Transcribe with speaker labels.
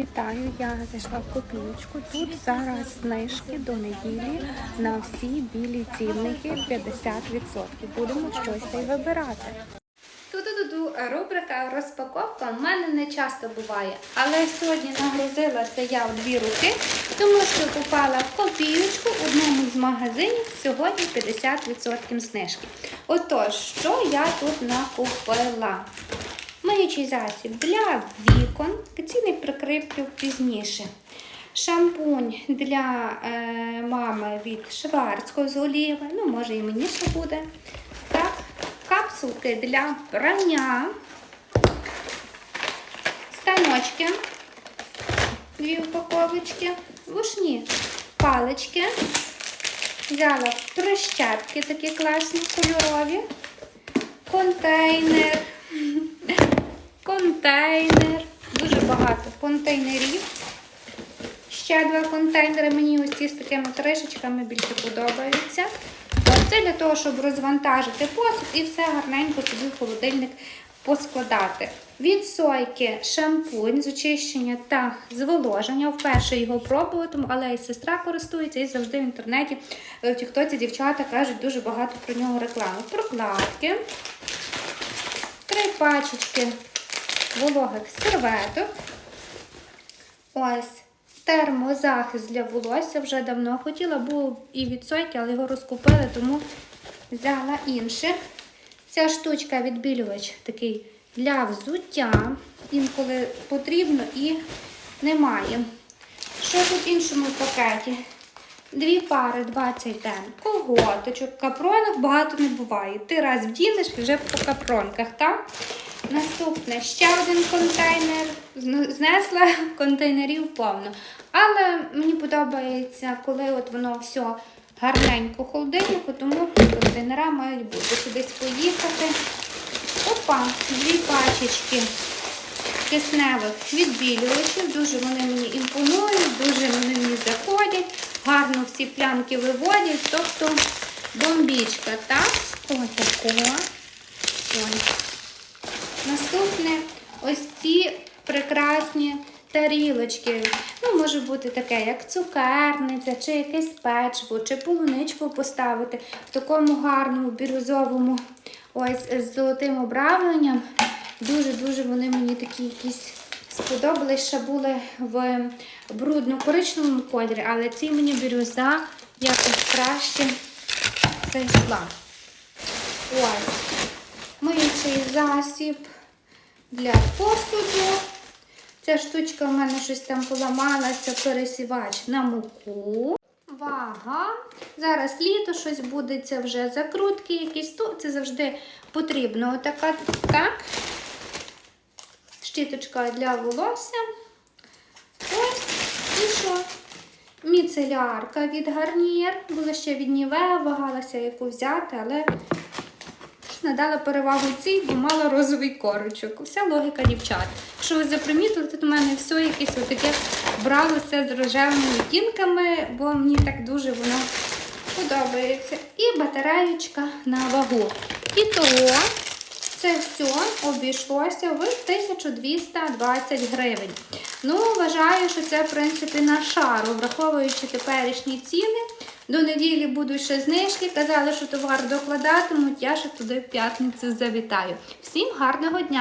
Speaker 1: Вітаю, я зайшла в копійку. Тут зараз знижки до неділі на всі білі цінники 50%. Будемо щось та вибирати.
Speaker 2: Ту-ду-ду-ду, рубрика розпаковка в мене не часто буває, але сьогодні нагрузилася я в дві руки, тому що купила в копійочку в одному з магазинів сьогодні 50% знижки. Отож, що я тут накупила? Миючий засіб для вікон, ціни прикріплю пізніше. Шампунь для е, мами від Шварцького з оліви, ну може і мені ще буде. Так, капсулки для прання, станочки, дві упаковочки, вушні палички. Взяла прищепки такі класні, кольорові, контейнер, контейнер, дуже багато контейнерів. Ще два контейнери мені ось ці з такими кришечками більше подобаються. Це для того, щоб розвантажити посуд і все гарненько собі в холодильник поскладати. Від сойки шампунь з очищення та зволоження. Вперше його пробуватиму, але і сестра користується, і завжди в інтернеті е, в тіктоці дівчата кажуть дуже багато про нього реклами. Прокладки, три пачечки вологих серветок. Ось. Термозахист для волосся вже давно хотіла, був і від сойки, але його розкупили, тому взяла інших. Ця штучка відбілювач такий для взуття. Інколи потрібно і немає. Що тут в іншому пакеті? Дві пари 20 ден. Коготочок. Капронок багато не буває. Ти раз вдінеш і вже по капронках, так? Наступне ще один контейнер. Знесла контейнерів повно. Але мені подобається, коли от воно все гарненько в холодильнику, тому контейнера мають бути. Кудись поїхати. Опа, дві пачечки кисневих відбілювачів. Дуже вони мені імпонують, дуже вони мені заходять, гарно всі плямки виводять. Тобто бомбічка, так? Ось такого. Ось. Наступне ось ці прекрасні тарілочки. Ну, може бути таке, як цукерниця, чи якесь печиво, чи полуничку поставити в такому гарному бірюзовому ось з золотим обравленням. Дуже-дуже вони мені такі якісь сподобались. Ще були в брудно-коричневому кольорі, але ці мені бірюза якось краще зайшла. Ось. Миючий засіб для посуду. Ця штучка в мене щось там поламалася, пересівач на муку. Вага. Зараз літо щось буде, це вже закрутки якісь. То це завжди потрібно. Отака так. Щіточка для волосся. Ось. І що? Міцелярка від гарнір. Була ще від Нівея, вагалася яку взяти, але надала перевагу цій, бо мала розовий корочок. Вся логіка дівчат. Що ви запримітили, тут у мене все якесь отаке бралося з рожевими відтінками, бо мені так дуже воно подобається. І батареєчка на вагу. І того це все обійшлося в 1220 гривень. Ну, вважаю, що це, в принципі, на шару, враховуючи теперішні ціни. До неділі буду ще знижки. Казали, що товар докладатимуть. Я ще туди в п'ятницю завітаю. Всім гарного дня!